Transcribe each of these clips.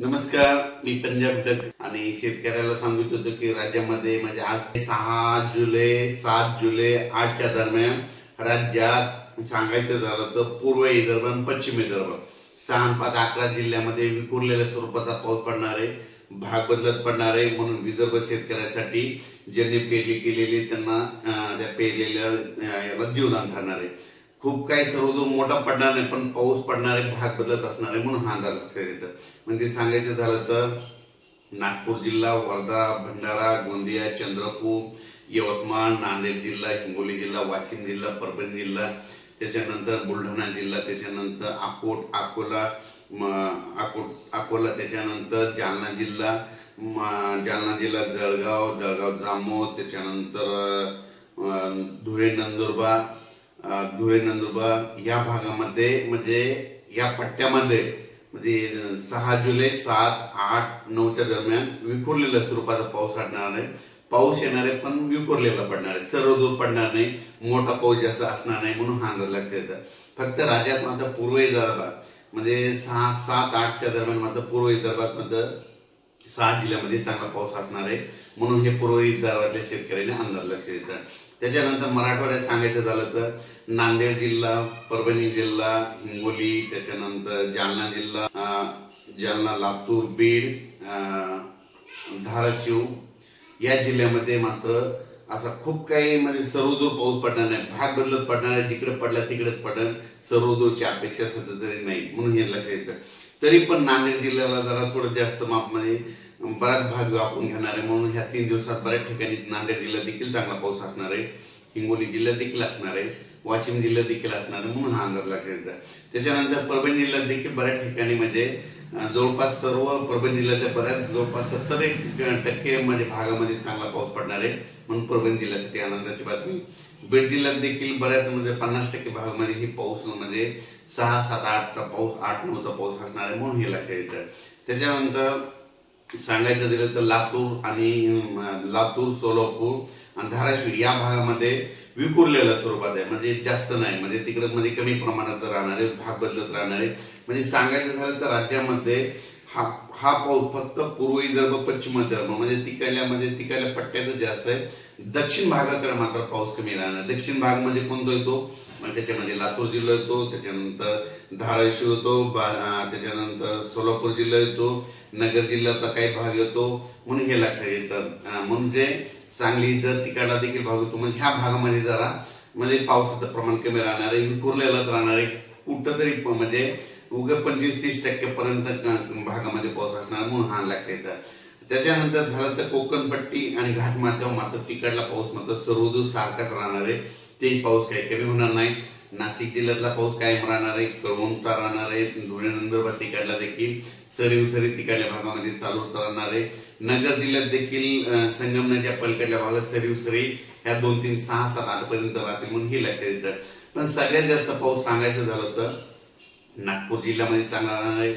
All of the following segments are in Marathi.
नमस्कार मी पंजाब डक आणि शेतकऱ्याला सांगू इच्छितो की राज्यामध्ये म्हणजे आज सहा जुलै सात जुलै आठच्या दरम्यान राज्यात सांगायचं झालं तर पूर्व विदर्भ आणि पश्चिम विदर्भ. सहा पाच अकरा जिल्ह्यामध्ये विखुरलेल्या स्वरूपाचा पाऊस पडणार आहे भाग बदलत पडणार आहे. म्हणून विदर्भ शेतकऱ्यासाठी ज्यांनी पेरणी केलेली त्यांना त्या पेरलेल्या याला जीवदान ठरणार आहे. खूप काही सर्वदूर मोठा पडणार नाही पण पाऊस पडणारे भाग बदलत असणार आहे म्हणून हा अंदाज लक्षात येतं. म्हणजे सांगायचं झालं तर नागपूर जिल्हा वर्धा भंडारा गोंदिया चंद्रपूर यवतमाळ नांदेड जिल्हा हिंगोली जिल्हा वाशिम जिल्हा परभणी जिल्हा त्याच्यानंतर बुलढाणा जिल्हा त्याच्यानंतर अकोट अकोला अकोट अकोला त्याच्यानंतर जालना जिल्हा जालना जिल्हा जळगाव जळगाव जामोद त्याच्यानंतर धुळे नंदुरबार धुळे नंदुरबार या भागामध्ये म्हणजे या पट्ट्यामध्ये म्हणजे सहा जुलै सात आठ नऊच्या दरम्यान विखुरलेल्या स्वरूपाचा पाऊस पडणार आहे. पाऊस येणार आहे पण विखुरलेला पडणार आहे. सर्व दूर पडणार नाही मोठा पाऊस जास्त असणार नाही म्हणून हा अंदाज लक्षात येतं. फक्त राज्यात मात्र पूर्व विदर्भात म्हणजे सहा सात आठच्या दरम्यान मात्र पूर्व विदर्भात मात्र सहा जिल्ह्यामध्ये चांगला पाऊस असणार आहे. म्हणून हे पूर्व विदर्भातल्या शेतकऱ्यांनी अंदाज लक्ष येतं त्याच्यानंतर मराठवाड्यात सांगायचं झालं तर नांदेड जिल्हा परभणी जिल्हा हिंगोली त्याच्यानंतर जालना जिल्हा जालना लातूर बीड अं, धाराशिव. या जिल्ह्यामध्ये मात्र असा खूप काही म्हणजे सर्वदूर पाऊस पडणार नाही. भाग बदलत पडणार आहे जिकडे पडला तिकडेच पडणार. सर्वदूरची अपेक्षा सध्या तरी नाही. म्हणून हे लक्षात येतं तरी पण नांदेड जिल्ह्याला जरा थोडं जास्त मापमध्ये बराच भाग व्यापून घेणार आहे. म्हणून ह्या तीन दिवसात बऱ्याच ठिकाणी नांदेड जिल्ह्यात देखील चांगला पाऊस असणार आहे. हिंगोली जिल्ह्यात देखील असणार आहे वाशिम जिल्ह्यात देखील असणार आहे म्हणून हा अंदाज लक्षात त्याच्यानंतर परभणी जिल्ह्यात देखील बऱ्याच ठिकाणी म्हणजे जवळपास सर्व परभणी जिल्ह्याच्या बऱ्याच जवळपास सत्तर एक टक्के म्हणजे भागामध्ये चांगला पाऊस पडणार आहे म्हणून परभणी जिल्ह्यासाठी आनंदाची बातमी. बीड जिल्ह्यात देखील बऱ्याच म्हणजे पन्नास टक्के भागामध्ये ही पाऊस म्हणजे सहा सात आठचा पाऊस आठ नऊचा पाऊस असणार आहे म्हणून हे लक्षात येतं त्याच्यानंतर सांगायचं दिलं तर लातूर आणि लातूर सोलापूर आणि धाराशिव या भागामध्ये विखुरलेल्या स्वरूपात आहे. म्हणजे जास्त नाही. म्हणजे तिकडे म्हणजे कमी प्रमाणात राहणारे भाग बदलत राहणारे. म्हणजे सांगायचं झालं तर राज्यामध्ये हा हा पाऊस फक्त पूर्व विदर्भ पश्चिम विदर्भ म्हणजे तिकडल्या म्हणजे तिकडल्या पट्ट्यातच जास्त आहे दक्षिण भागाकडे मात्र पाऊस कमी राहणार दक्षिण भाग म्हणजे कोणतो येतो? म्हणजे त्याच्यामध्ये लातूर जिल्हा येतो त्याच्यानंतर धाराशिव येतो त्याच्यानंतर सोलापूर जिल्हा येतो नगर जिल्ह्याचा काही भाग येतो. म्हणून हे लक्षात येतं. म्हणजे सांगली जर तिकडला देखील भाग येतो. म्हणजे ह्या भागामध्ये जरा म्हणजे पावसाचं प्रमाण कमी राहणार आहे. विखुरलेलाच राहणार आहे. कुठं तरी म्हणजे उग पंचवीस तीस टक्केपर्यंत भागामध्ये पाऊस असणार म्हणून हा लक्षात येतं त्याच्यानंतर झालं तर कोकणपट्टी आणि घाट घाटमाथ्यावर मात्र तिकडला पाऊस मात्र सर्वदूर सारखाच राहणार आहे. तेही पाऊस काही कमी होणार नाही. नाशिक जिल्ह्यातला पाऊस कायम राहणार आहे. कळवणचा राहणार आहे. धुळे नंदुरबार तिकडला देखील सरी उसरी तिकडल्या भागामध्ये चालू राहणार आहे. नगर जिल्ह्यात देखील संगमनेच्या संगमनेरच्या भागात सरी उसरी ह्या दोन तीन सहा सात आठपर्यंत राहतील म्हणून हे लक्षात येतं. पण सगळ्यात जास्त पाऊस सांगायचं झालं तर नागपूर जिल्ह्यामध्ये चांगला राहणार आहे.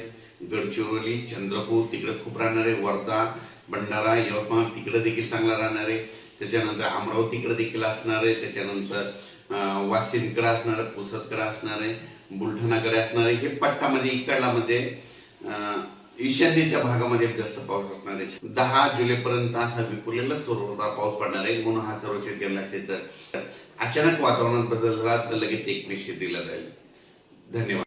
गडचिरोली चंद्रपूर तिकडे खूप राहणार आहे. वर्धा भंडारा यवतमाळ तिकडे देखील चांगला राहणार आहे. त्याच्यानंतर अमरावतीकडे देखील असणार आहे. त्याच्यानंतर अं, वाशिमकडे असणार आहे. पुसदकडे असणार आहे. बुलढाणाकडे असणार आहे. हे पट्टामध्ये इकडला ईशान्येच्या भागामध्ये जास्त पाऊस असणार आहे. दहा जुलैपर्यंत असा विखुरलेला स्वरूपाचा पाऊस पडणार आहे. म्हणून हा सर्व शेतकरी लक्षात अचानक वातावरणात बदल झाला तर लगेच एक शेतीला जाईल. धन्यवाद.